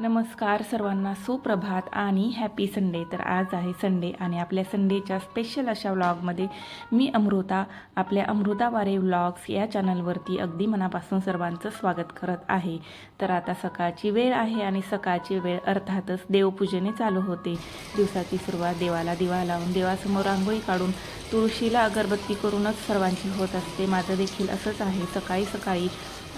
नमस्कार सर्वांना सुप्रभात आणि हॅपी संडे तर आज आहे संडे आणि आपल्या संडेच्या स्पेशल अशा व्लॉगमध्ये मी अमृता. आपल्या अमृता वारे व्लॉग्स या चॅनलवरती अगदी मनापासून सर्वांचं स्वागत करत आहे. तर आता सकाळची वेळ आहे आणि सकाळची वेळ अर्थातच देवपूजेने चालू होते. दिवसाची सुरुवात देवाला दिवा लावून देवासमोर रांगोळी काढून तुळशीला अगरबत्ती करूनच सर्वांची होत असते. माझं देखील असंच आहे. सकाळी सकाळी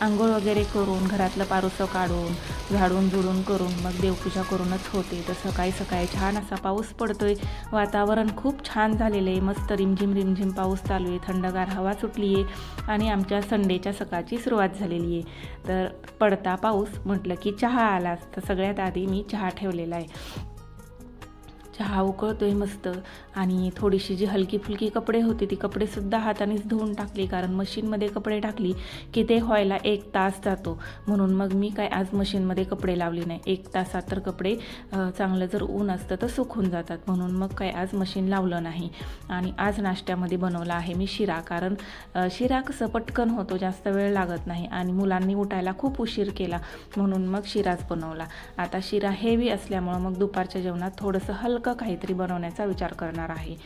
आंघोळ वगैरे करून घरातलं पारुसं काढून झाडून झुडून करून मग देवपूजा करूनच होते. तर सकाळी सकाळी छान असा पाऊस पडतोय. वातावरण खूप छान झालेलं आहे. मस्त रिमझिम रिमझिम पाऊस चालू आहे. थंडगार हवा सुटली आहे आणि आमच्या संडेच्या सकाळची सुरुवात झालेली आहे. तर पडता पाऊस म्हटलं की चहा आलाच. तर सगळ्यात आधी मी चहा ठेवलेला आहे. म्हणजे चहा उकळतोय मस्त. आणि थोडीशी जी हलकी फुलकी कपडे होते ती कपडेसुद्धा हातानेच धुवून टाकली. कारण मशीनमध्ये कपडे टाकली की ते व्हायला एक तास जातो. म्हणून मग मी काय आज मशीनमध्ये कपडे लावले नाही. एक तासात तर कपडे चांगलं जर ऊन असतं तर सुकून जातात. म्हणून मग काय आज मशीन लावलं नाही. आणि आज नाश्त्यामध्ये बनवला आहे मी शिरा. कारण शिरा कसं पटकन होतो जास्त वेळ लागत नाही. आणि मुलांनी उठायला खूप उशीर केला. म्हणून मग शिराच बनवला. आता शिरा हेवी असल्यामुळं मग दुपारच्या जेवणात थोडंसं हलकं काहीतरी बनवण्याचा विचार करणार आहे.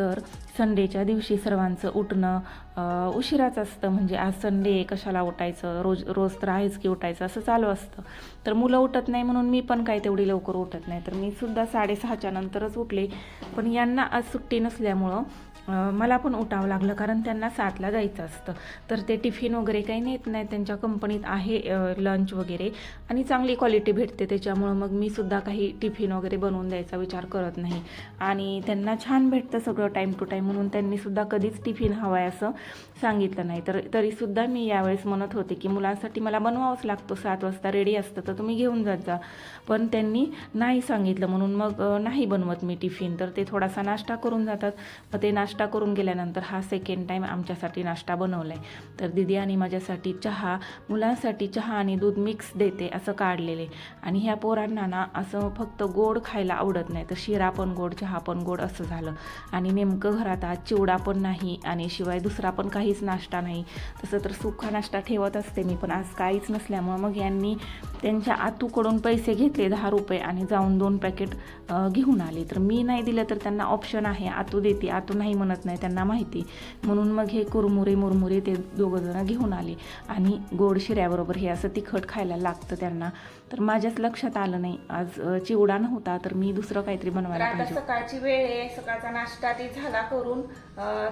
तर संडेच्या दिवशी सर्वांचं उठणं उशिराच असतं. म्हणजे आज संडे कशाला उठायचं? रोज रोज तर आहेच की उठायचं असं चालू असतं. तर मुलं उठत नाही म्हणून मी पण काही तेवढी लवकर उठत नाही. तर मी सुद्धा साडेसहाच्या नंतरच उठले. पण यांना आज सुट्टी नसल्यामुळं मला पण उठावं लागलं कारण त्यांना सातला जायचं असतं. तर ते टिफिन वगैरे काही नेत नाही त्यांच्या कंपनीत आहे लंच वगैरे. आणि चांगली क्वालिटी भेटते. त्याच्यामुळं मग मी सुद्धा काही टिफिन वगैरे बनवून द्यायचा विचार करत नाही. आणि त्यांना छान भेटतं सगळं टाईम टू टाईम म्हणून त्यांनीसुद्धा कधीच टिफिन हवा आहे असं सांगितलं नाही. तर तरीसुद्धा मी यावेळेस म्हणत होते की मुलांसाठी मला बनवावंच लागतो सात वाजता रेडी असतं तर तुम्ही घेऊन जात जा. पण त्यांनी नाही सांगितलं म्हणून मग नाही बनवत मी टिफिन तर ते थोडासा नाश्ता करून जातात. मग ते नाश्ता करून गेल्यानंतर हा सेकंड टाईम आमच्यासाठी नाश्ता बनवला आहे तर दिदी आणि माझ्यासाठी चहा मुलांसाठी चहा आणि दूध मिक्स देते असं काढलेले. आणि ह्या पोरांना ना असं फक्त गोड खायला आवडत नाही. तर शिरा पण गोड चहा पण गोड असं झालं. आणि नेमकं घरात आज चिवडा पण नाही आणि शिवाय दुसरा पण काहीच नाश्ता नाही. तसं तर सुखा नाश्ता ठेवत असते मी पण आज काहीच नसल्यामुळं मग यांनी त्यांच्या आतूकडून पैसे घेतले दहा रुपये आणि जाऊन दोन पॅकेट घेऊन आले. तर मी नाही दिलं तर त्यांना ऑप्शन आहे आतू देते आतू नाही म्हणत नाही त्यांना माहिती. म्हणून मग हे कुरमुरे मुरमुरे ते दोघंजणं घेऊन आले. आणि गोड शिऱ्याबरोबर हे असं तिखट खायला लागतं त्यांना. तर माझ्याच लक्षात आलं नाही. आज चिवडा नव्हता तर मी दुसरं काहीतरी तर बनवायला सकाळची वेळ आहे सकाळचा नाश्ता ती झाला करून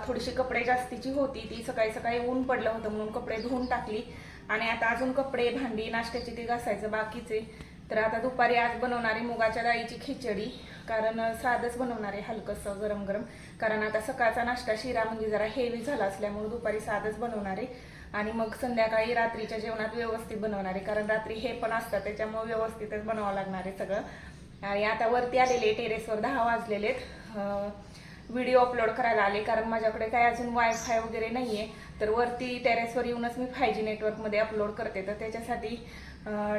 थोडीशी कपडे जास्तीची होती. ती सकाळी सकाळी ऊन पडलं होतं म्हणून कपडे धुवून टाकली. आणि आता अजून कपडे भांडी नाश्त्याची ती घासायचं बाकीचे तर आता दुपारी आज बनवणारी मुगाच्या डाळीची खिचडी कारण साधंच बनवणार आहे हलकंसं गरम गरम कारण आता सकाळचा नाश्ता शिरा म्हणजे जरा हेवी झाला असल्यामुळे दुपारी साधंच बनवणार आहे. आणि मग संध्याकाळी रात्रीच्या जेवणात व्यवस्थित बनवणार आहे. कारण रात्री हे पण असतं त्याच्यामुळे व्यवस्थितच बनवावं लागणार आहे सगळं. आणि आता वरती आलेले टेरेसवर दहा वाजलेले आहेत. व्हिडिओ अपलोड करायला आले. कारण माझ्याकडे काय अजून वायफाय वगैरे नाही आहे तर वरती टेरेसवर येऊनच मी फाय जी नेटवर्कमध्ये अपलोड करते. तर त्याच्यासाठी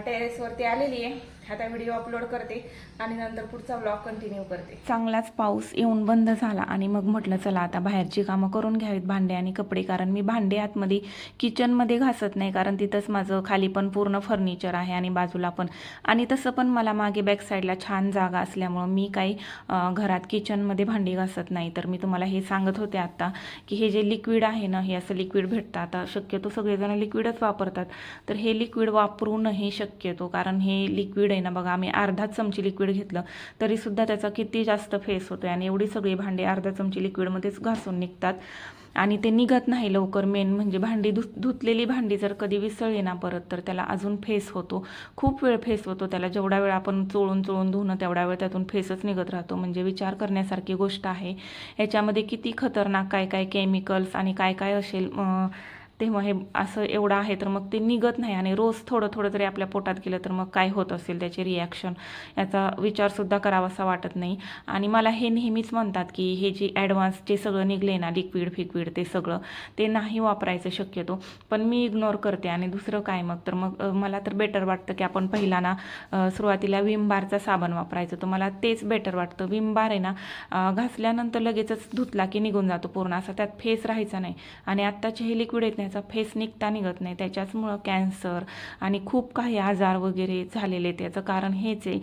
टेरेसवरती आलेली आहे. आता व्हिडिओ अपलोड करते आणि नंतर पुढचा ब्लॉग कंटिन्यू करते. चांगलाच पाऊस येऊन बंद झाला आणि मग म्हटलं चला आता बाहेरची कामं करून घ्यावीत भांडे आणि कपडे कारण मी भांडे आतमध्ये किचनमध्ये घासत नाही कारण तिथंच माझं खाली पण पूर्ण फर्निचर आहे आणि बाजूला पण. आणि तसं पण मला मागे बॅक साईडला छान जागा असल्यामुळं मी काही घरात किचनमध्ये भांडी घासत नाही. तर मी तुम्हाला हे सांगत होते आत्ता की हे जे लिक्विड आहे ना हे असं लिक्विड भेटतं. आता शक्यतो सगळेजण लिक्विडच वापरतात. तर हे लिक्विड वापरूनही हे शक्यतो कारण हे लिक्विड आहे ना बघा आम्ही अर्धा चमची लिक्विड घेतलं तरीसुद्धा त्याचा किती जास्त फेस होतो आणि एवढी सगळी भांडी अर्धा चमची लिक्विडमध्येच घासून निघतात. आणि ते निघत नाही लवकर मेन म्हणजे भांडी धुत धुतलेली भांडी जर कधी विसळली ना परत तर त्याला अजून फेस होतो. खूप वेळ फेस होतो त्याला जेवढा वेळ आपण चोळून चोळून धुणं तेवढा वेळ त्यातून फेसच निघत राहतो. म्हणजे विचार करण्यासारखी गोष्ट आहे. याच्यामध्ये किती खतरनाक काय काय केमिकल्स आणि काय काय असेल तेव्हा हे असं एवढं आहे तर मग ते निघत नाही आणि रोज थोडं थोडं जरी आपल्या पोटात गेलं तर मग काय होत असेल त्याचे रिॲक्शन याचा विचारसुद्धा करावासा वाटत नाही. आणि मला हे नेहमीच म्हणतात की हे जे ॲडव्हान्स जे सगळं निघले ना लिक्विड फिक्विड ते सगळं ते नाही वापरायचं शक्यतो. पण मी इग्नोर करते आणि दुसरं काय मग? तर मग मला तर बेटर वाटतं की आपण पहिला ना सुरुवातीला विम बारचा साबण वापरायचं. तर मला तेच बेटर वाटतं. विम बार आहे ना घासल्यानंतर लगेचच धुतला की निघून जातो पूर्ण. असा त्यात फेस राहायचा नाही. आणि आत्ताचे हे लिक्विड येत नाही त्याचा फेस निघता निघत नाही. त्याच्याचमुळं कॅन्सर आणि खूप काही आजार वगैरे झालेले त्याचं कारण हेच आहे.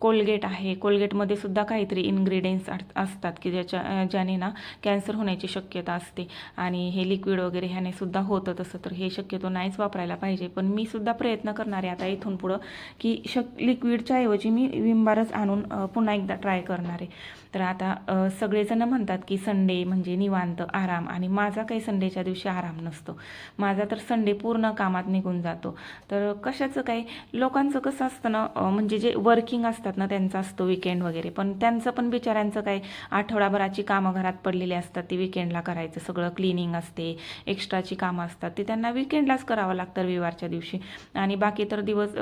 कोलगेट आहे. कोलगेटमध्ये सुद्धा काहीतरी इन्ग्रेडियंट्स असतात की ज्याच्या ज्याने ना कॅन्सर होण्याची शक्यता असते. आणि हे लिक्विड वगैरे ह्याने सुद्धा होतं तसं. तर हे शक्यतो नाहीच वापरायला पाहिजे. पण मी सुद्धा प्रयत्न करणार आहे आता इथून पुढं की शक लिक्विडच्या ऐवजी मी विंबारच आणून पुन्हा एकदा ट्राय करणार आहे. तर आता सगळेजणं सगळेजण म्हणतात की संडे म्हणजे निवांत आराम आणि माझा काही संडेच्या दिवशी आराम नसतो. माझा तर संडे पूर्ण कामात निघून जातो. तर कशाचं काही लोकांचं कसं असतं ना म्हणजे जे वर्किंग असतात ना त्यांचं असतो विकेंड वगैरे. पण त्यांचं पण बिचाऱ्यांचं काही आठवडाभराची कामं घरात पडलेली असतात ती विकेंडला करायचं. सगळं क्लिनिंग असते एक्स्ट्राची कामं असतात. ते त्यांना विकेंडलाच करावं लागतं रविवारच्या दिवशी. आणि बाकी तर दिवस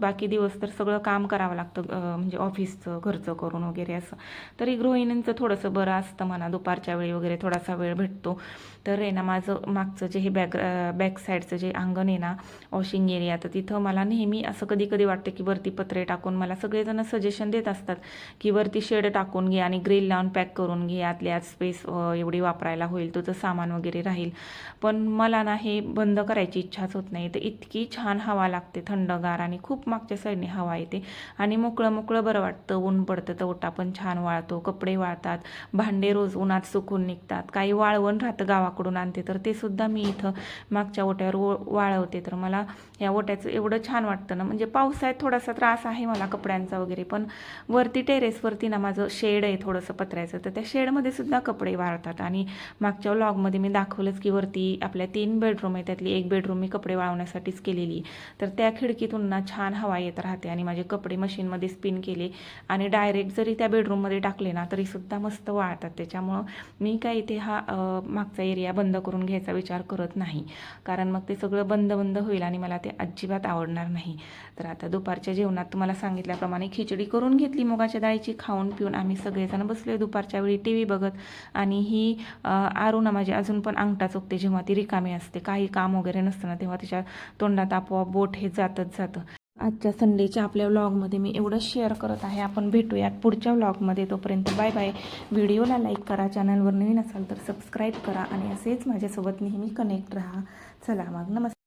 बाकी दिवस तर सगळं काम करावं लागतं म्हणजे ऑफिसचं घरचं करून वगैरे असं. तरी गृहिणींचं थोडंसं बरं असतं म्हणा. दुपारच्या वेळी वगैरे थोडासा वेळ भेटतो. तर आहे ना माझं मागचं जे हे बॅक बॅक साईडचं जे अंगण आहे ना वॉशिंग एरिया तर तिथं मला नेहमी असं कधी कधी वाटतं की वरती पत्रे टाकून मला सगळेजण सजेशन देत असतात की वरती शेड टाकून घे आणि ग्रिल लावून पॅक करून घे. आतल्या आत स्पेस एवढी वापरायला होईल तुझं सामान वगैरे राहील. पण मला ना हे बंद करायची इच्छाच होत नाही. तर इतकी छान हवा लागते थंडगार आणि खूप मागच्या साईडने हवा येते. आणि मोकळं मोकळं बरं वाटतं ऊन पडतं तर ओटा पण छान वाळतो. कपडे वाळतात भांडे रोज उन्हात सुकून निघतात. काही वाळवण राहतं गावाकडून आणते तर ते सुद्धा मी इथं मागच्या ओट्यावर व वाळवते. तर मला या ओट्याचं एवढं छान वाटतं ना म्हणजे पावसाळ्यात थोडासा त्रास आहे मला कपड्यांचा वगैरे पण वरती टेरेसवरती ना माझं शेड आहे थोडंसं पत्र्याचं तर त्या शेडमध्ये सुद्धा कपडे वाळतात. आणि मागच्या व्लॉगमध्ये मी दाखवलंच की वरती आपल्या तीन बेडरूम आहे त्यातली एक बेडरूम मी कपडे वाळवण्यासाठीच केलेली तर त्या खिडकीतून ना छान हवा येत राहते आणि माझे कपडे मशीनमध्ये स्पिन केले आणि डायरेक्ट जरी त्या बेडरूममध्ये टाकले ना तरी सुद्धा मस्त वाळतात. त्याच्यामुळं मी काय इथे हा मागचा एरिया बंद करून घ्यायचा विचार करत नाही. कारण मग ते सगळं बंद बंद होईल आणि मला ते अजिबात आवडणार नाही. तर आता दुपारच्या जेवणात तुम्हाला सांगितल्याप्रमाणे खिचडी करून घेतली मुगाच्या डाळीची खाऊन पिऊन आम्ही सगळेजण बसले दुपारच्या वेळी टी व्ही बघत. आणि ही आरुणा माझी अजून पण अंगठा चुकते जेव्हा ती रिकामी असते. काही काम वगैरे नसतं ना तेव्हा तिच्या तोंडात आपोआप बोट हे जातच जातं. आजच्या संडेच्या आपल्या व्लॉगमध्ये मी एवढंच शेअर करत आहे. आपण भेटूयात पुढच्या व्लॉगमध्ये तोपर्यंत बाय बाय व्हिडिओला लाईक करा चॅनलवर नवीन असाल तर सबस्क्राईब करा आणि असेच माझ्यासोबत नेहमी कनेक्ट राहा. चला मग नमस्कार.